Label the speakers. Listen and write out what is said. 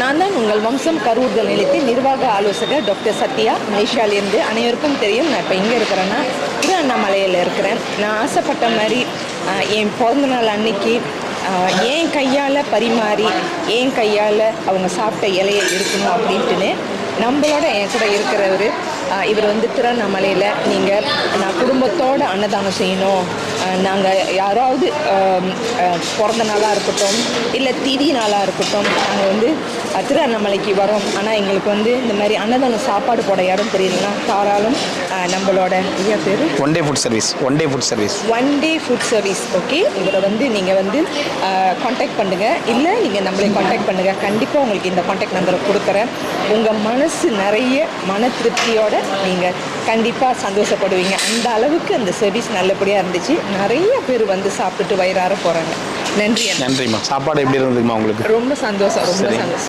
Speaker 1: நான் தான் உங்கள் வம்சம் கரூர்கள் நிலையத்தின் நிர்வாக ஆலோசகர் டாக்டர் சத்யா. மலேசியாலேருந்து அனைவருக்கும் தெரியும் நான் இப்போ எங்கே இருக்கிறேன்னா திரு அண்ணாமலையில் இருக்கிறேன். நான் ஆசைப்பட்ட மாதிரி என் பிறந்த நாள் அன்னைக்கு ஏன் என் கையால் பரிமாறி என் கையால் அவங்க சாப்பிட்ட இலையை இருக்கணும் அப்படின்ட்டுன்னு நம்மளோட என் கூட இருக்கிறவர் இவர் வந்து திருவண்ணாமலையில் நீங்கள் நான் குடும்பத்தோட அன்னதானம் செய்யணும். நாங்கள் யாராவது பிறந்த நாளாக இருக்கட்டும் இல்லை திதி நாளாக இருக்கட்டும் நாங்கள் வந்து திருவண்ணாமலைக்கு வரோம். ஆனால் எங்களுக்கு வந்து இந்த மாதிரி அன்னதானம் சாப்பாடு போட இடம் தெரியலனா தாராளம் நம்மளோட ஐயா பேர்?
Speaker 2: One day food service one day food service
Speaker 1: one day food service okay இவரை வந்து நீங்கள் வந்து காண்டாக்ட் பண்ணுங்கள் இல்லை நீங்கள் நம்மளை காண்டாக்ட் பண்ணுங்கள் கண்டிப்பாக உங்களுக்கு இந்த காண்டாக்ட் நம்பரை கொடுக்குறேன். உங்கள் மனசு நிறைய மன திருப்தியோட நீங்கள் கண்டிப்பாக சந்தோஷப்படுவீங்க. அந்த அளவுக்கு அந்த சர்வீஸ் நல்லபடியாக இருந்துச்சு. நிறைய பேர் வந்து சாப்பிட்டுட்டு வயிறார போகிறாங்க நன்றி.
Speaker 2: நன்றிம்மா. சாப்பாடு எப்படி இருந்ததுமா உங்களுக்கு?
Speaker 1: ரொம்ப சந்தோஷம் ரொம்ப. சந்தோஷம்.